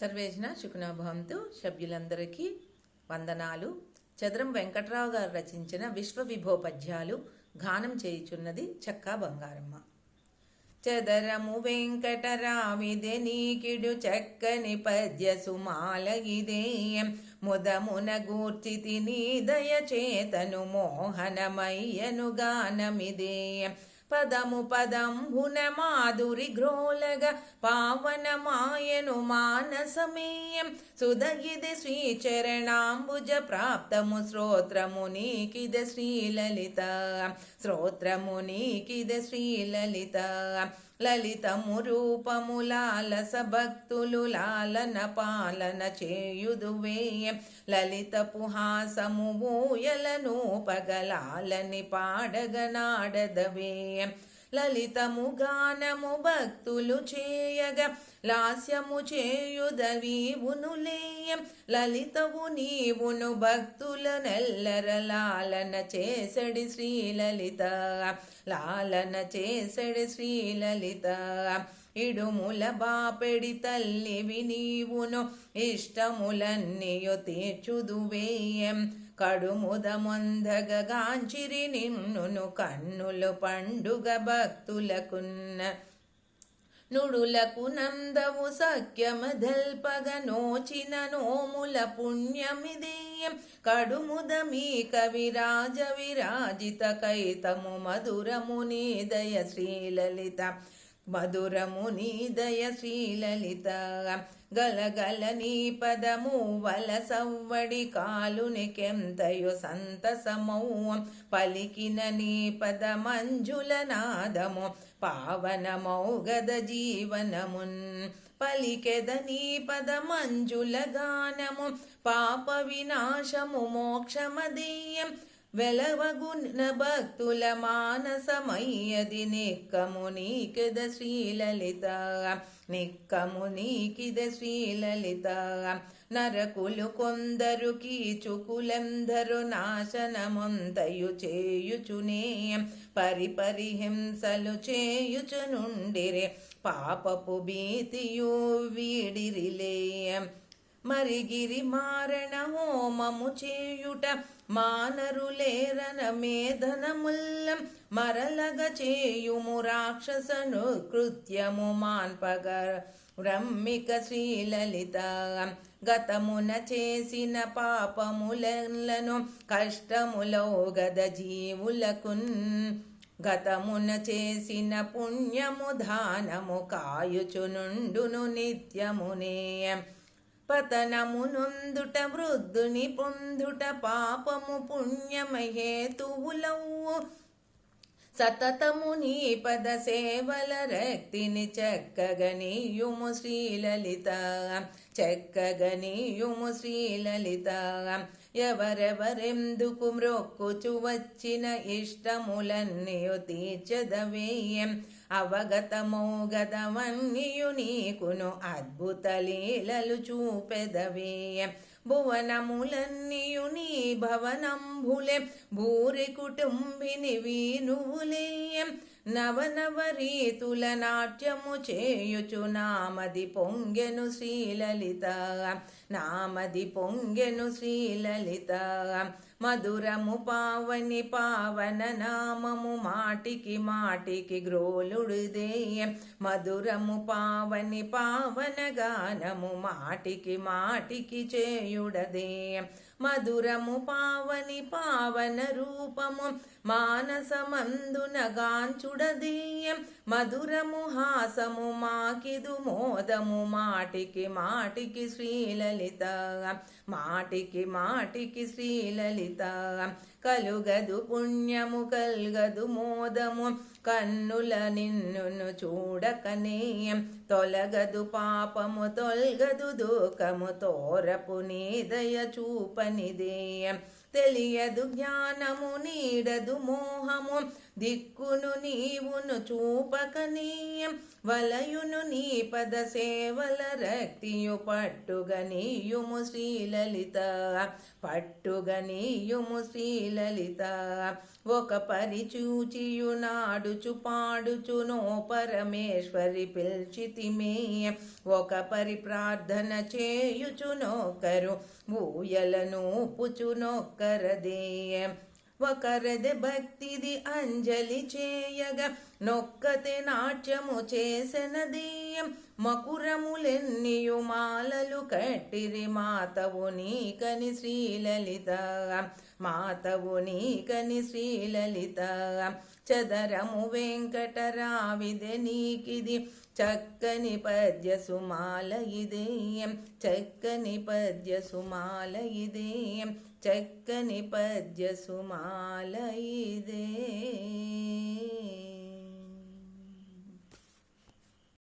సర్వేజన శుకునాభవంతు సభ్యులందరికీ వందనాలు. చదరం వెంకట్రావు గారు రచించిన విశ్వ గానం చేయుచున్నది చక్కా బంగారమ్మ. చదరము వెంకటరామిదే నీకిడు చక్కని పద్య సుమాలగిదే ముదమున గూర్చితి నీ దయచేతను మోహనమయ్యను గానమిదే పదము పదంబున మాధురి గ్రోలగ పావనమాయను మానసమేయం. సుధగిది శ్రీచరణాంబుజ ప్రాప్తము శ్రోత్రము నీకిద శ్రీలలిత. శ్రోత్రము నీకిద శ్రీలలిత. లలితము రూపము లాలస భక్తులు లాలన పాలన చేయుదువేయ లలితపు హాసము ఊయలను పగలాలని పాడగనాడదవే లలితము గానము భక్తులు చేయగ లాస్యము చేయుదవీవునులేయం లలితవు నీవును భక్తుల నెల్లర లాలన చేసడి శ్రీలలిత లాలన చేసడి శ్రీలలిత. ఇడుముల బాపెడి తల్లివి నీవును ఇష్టములన్నీయు తీర్చుదువేయం. కడుముదమొందగ గాంచిరి నిన్నును కన్నులు పండుగ భక్తులకున్న. నుడులకు నందవు సఖ్యమదల్పగ నోచిన నోముల పుణ్యమిదేయం కడుముద మీ కవిరాజ విరాజిత కైతము మధురముని దయ శ్రీలలిత. మధురము నీదయ శ్రీలలిత. గలగల నీ పదము వల సవ్వడి కాలునికెంతయు సంతసమౌ. పలికిన నీ పద మంజుల నాదము పావనమౌ గద జీవనమున్. పలికెద నీ పద మంజుల గానము పాప వినాశము మోక్షమదీయం. వెలవగున్న భక్తుల మానసమయ్యది నిక్కము నీకిద శ్రీలలిత. నిక్కము నీకిద శ్రీలలిత. నరకులు కొందరు కీచుకులెందరు నాశనమంతయు చేయుచునే. పరిపరిహింసలు చేయుచునుండిరే. పాపపు భీతియు వీడిరిలే. మరిగిరి మారణ హోమము చేయుట మానరులేరన మేధనముల్లం మరలగ చేయుము రాక్షసను కృత్యము మాన్పగ రమ్మిక శ్రీలలిత గతమున చేసిన పాపములను కష్టములో గద జీవులకున్ గతమున చేసిన పుణ్యము దానము కాయుచునుండును నిత్యమునే పతనమునొందుట వృద్ధుని పొందుట పాపము పుణ్యమహేతువులవు సతతము నీ పద సేవల రక్తిని చెక్కగనీయుము శ్రీలలిత. చెక్కగనీయుము శ్రీలలిత. ఎవరెవరెందుకు మ్రొక్కుచు వచ్చిన ఇష్టములన్నీయు తీర్చదవేయం. అవగతమౌగతమన్నియు నీకును అద్భుత లీలలు చూపెదవేయం. భువనములన్నీయు నీ భవనంభులే భూరి కుటుంబిని వీనువులేయం నవనవ రీతుల నాట్యము చేయుచు నామది పొంగెను శ్రీలలిత. నామది పొంగెను శ్రీలలిత. మధురము పావని పావన నామము మాటికి మాటికి గ్రోలుడుదేయ. మధురము పావని పావన గానము మాటికి మాటికి చేయుడదే మధురము పావని పావన రూపము మానసమందునగాంచుడదీయం మధురము హాసము మాకిదు మోదము మాటికి మాటికి శ్రీలలిత. మాటికి మాటికి శ్రీలలిత. కలుగదు పుణ్యము కల్గదు మోదము. కన్నుల నిన్నును చూడకనే. తొలగదు పాపము తొలగదు దూకము తోరపు నీ దయ చూపనిదే. తెలియదు జ్ఞానము నీడదు మోహము. దిక్కును నీవును చూపకనీయం. వలయును నీ పద సేవల రక్తియు పట్టుగనీయుము శ్రీలలిత. పట్టుగనీయుము శ్రీలలిత. ఒక పరిచూచియు నాడుచు పాడుచునో పరమేశ్వరి పిల్చితిమే. ఒక పరి ప్రార్థన చేయుచునొక్కరు ఊయలను పుచునొక్కరదే ఒకరది భక్తిది అంజలి చేయగా నొక్కతే నాట్యము చేసెనదీయం మకురములెన్నియు మాలలు కట్టిరి. మాతవు నీకని శ్రీలలిత. మాతవు నీకని శ్రీలలిత. చదరము వెంకటరావిదె నీకిది. చక్కని పద్య సుమాల ఇదేయం చక్కని పద్య సుమాల ఇదేయం చక్కని పద్య సుమాల ఇదే.